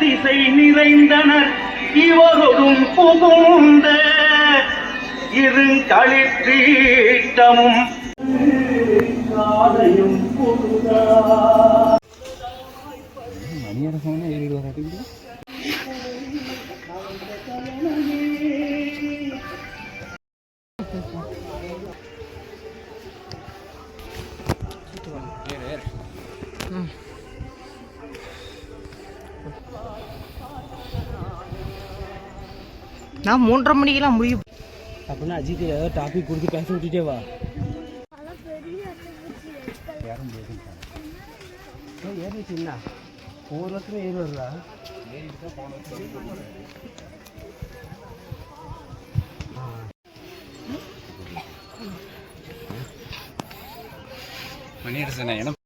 திசை நிறைந்தனர். இவரொடும் புகுந்த இருங்களிற்றீட்டமும் காதையும் புகுதா. நான் மூன்றரை மணிக்கெல்லாம் முடியும். அப்படின்னா அஜித் ஏதாவது டாபிக் கொடுத்து பேச விட்டுட்டே வா. ஏறிச்சு என்ன ஒவ்வொரு வருஷமே ஏறி வருதா மணியரசன் என்ன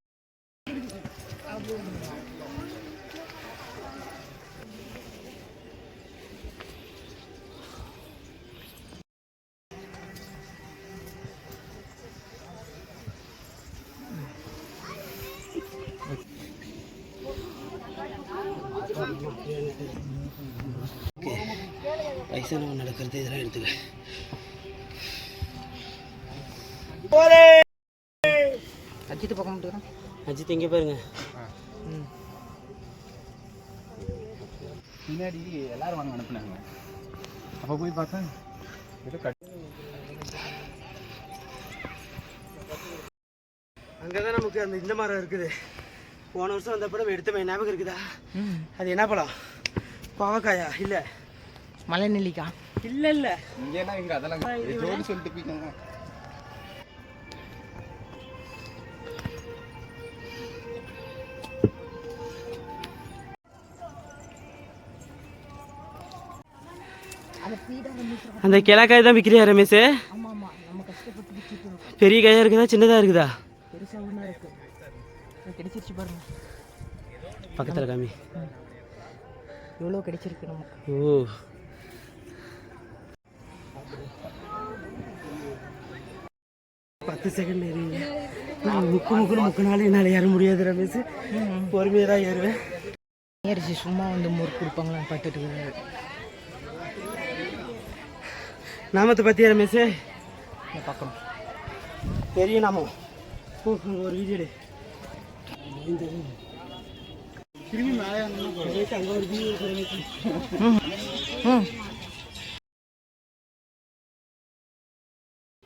வயசானவன் நடக்கிறது இதெல்லாம் எடுத்துக்க. அஜித் பக்கம் மட்டும் அஜித் எங்கே பாருங்க. பின்னாடி எல்லாரும் வாங்க அனுப்புனாங்க. அப்போ போய் பார்த்தா ஏதோ கட் அங்கே தான் நமக்கு அந்த இந்த மரம் இருக்குது. போன வருஷம் வந்தப்போ நம்ம எடுத்த ஞாபகம் இருக்குதா? அது என்ன பழம் பாவக்காயா? இல்லை. மலை நெல்லிக்காய் இல்லை இல்லை. இங்கே என்ன இங்கே அதெல்லாம் சொல்லிட்டு போய்க்கோங்க அந்த கிழக்காய் தான் விற்கிறியா ரமேஷ்? பெரிய காயா இருக்குதா சின்னதாக இருக்குதா? கிடைச்சிருச்சு பாருங்க. பக்கத்தில் காமி. எவ்வளோ கிடைச்சிருக்கு நமக்கு ஓ. பத்து செகண்ட் ஏறிங்க. நான் முக்கு முக்குன்னு முக்குனாலே என்னால் ஏற முடியாது ரமேஷ். பொறுமையாக தான் ஏறுவேன். அரிசி சும்மா வந்து முறுக்கு கொடுப்பாங்களான்னு பார்த்துட்டு. நாமத்தை பற்றியா ரமேஷ்? இந்த பக்கம் பெரிய நாமம். ஒரு வீடியோ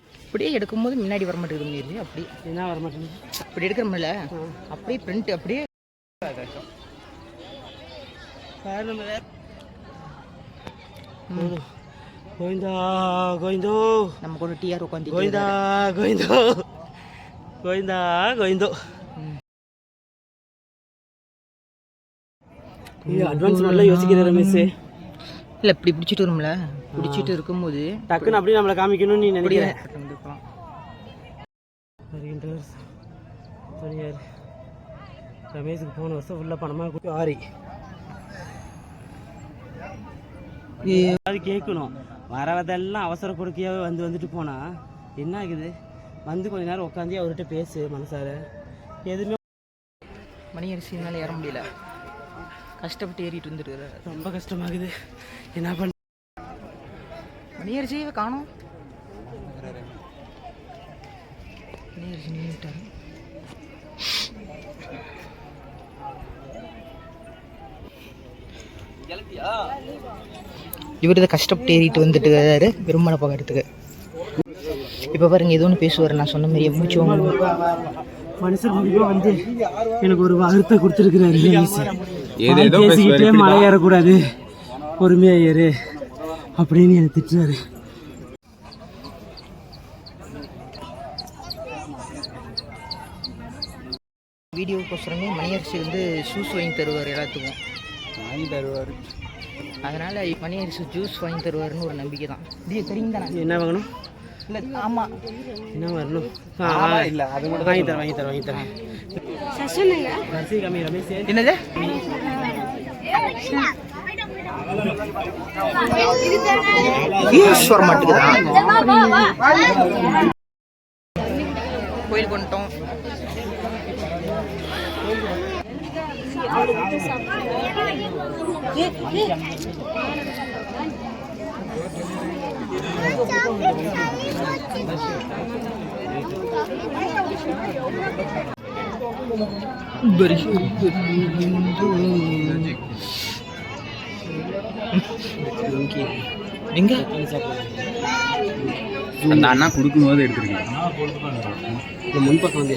அப்படியே எடுக்கும்போது முன்னாடி வர மாட்டேங்குது முன்னாடி அப்படியே என்ன வர மாட்டேங்குது? அப்படி எடுக்கிறோம்ல அப்படியே பிரிண்ட் அப்படியே கோவிந்தா கோவிந்தோ. நம்ம கூட டிஆர் உட்காந்து கோவிந்தா கோவிந்தோ. கோவிந்தா கோவிந்தோ. அட்வான்ஸ் நல்லா யோசிக்கிற ரமேஷ் இல்லை இப்படி பிடிச்சிட்டு வரும்ல? பிடிச்சிட்டு இருக்கும்போது. டக்குன்னு அப்படியே நம்மளை காமிக்கணும்னு நீ அப்படியே. நினைக்கிற வந்துக்கலாம் வருகின்றார் சொன்னியார் ரமேஷுக்கு போன வருஷம் ஃபுல்லாக பணமாக கொடுத்து ஆரி. அது கேட்கணும். வரவதெல்லாம் அவசர கொடுக்கையாவே வந்து வந்துட்டு போனா என்ன ஆகுது? வந்து கொஞ்ச நேரம் உட்காந்து அவர்கிட்ட பேசு மனசார. எதுவுமே மணி அரிசினால ஏற முடியல. கஷ்டப்பட்டு ஏறிட்டு வந்துருக்காரு ரொம்ப கஷ்டமாகுது. என்ன பண்ண மணி அரிசியை காணும். மணி அரிசி நின்றுட்டாரு இவர் இதை கஷ்டப்பட்டு ஏறிட்டு வந்துட்டு இருக்காரு பெருமாளை பார்க்கறதுக்கு. இப்போ பாருங்க ஏதோ ஒன்று பேசுவார். நான் சொன்ன மாதிரியே மூச்சு வாங்க மனுஷன் வந்து எனக்கு ஒரு வார்த்தை கொடுத்துருக்குறாரு. ஏதேதோ பேசிக்கிட்டே. மலை ஏறக்கூடாது பொறுமையா ஏறு அப்படின்னு எனக்கு திட்டுறாரு. வீடியோக்கோசரமே மணி அரிசி வந்து ஜூஸ் வாங்கி தருவார் எல்லாத்துக்கும். வாங்கி தருவார். அதனால மணி அரிசி ஜூஸ் வாங்கி தருவாருன்னு ஒரு நம்பிக்கை தான் இது தெரியும் தானே என்ன வாங்கணும்? இல்லை ஆமாம் என்ன வரணும். இல்ல, அது மட்டும் வாங்கி தரேன் வாங்கி தரேன் வாங்கி தரேன். ரசி கம்மி ரமேஷ் என்னது? வியூஸ் வர மாட்டேங்குதா கோயிலுக்கு வந்துட்டோம் எங்க அந்த அண்ணா கொடுக்கும்போது எடுத்துருக்கேன் இந்த முன்பக்கம் வந்து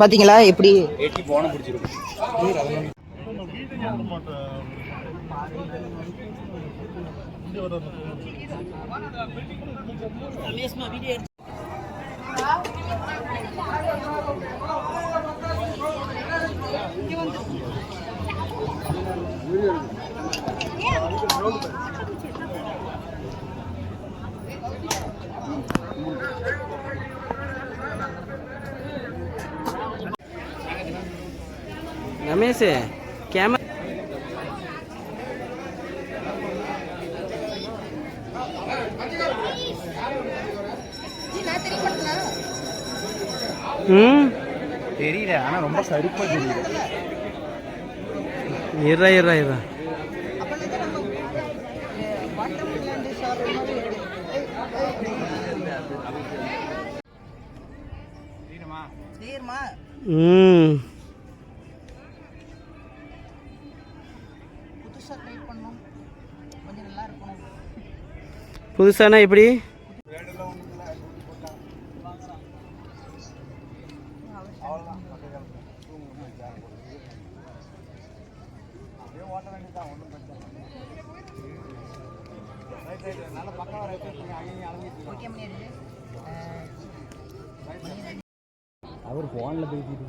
பாத்தீங்களா? எப்படி? வீடியோ ரமேஷ் கேமரா ம் தெரியல ஆனா ரொம்ப கருப்பா தெரியுது. இருறா இருறா இருறா ம் புதுசானா எப்படி அவர் போன்ல பேசிட்டு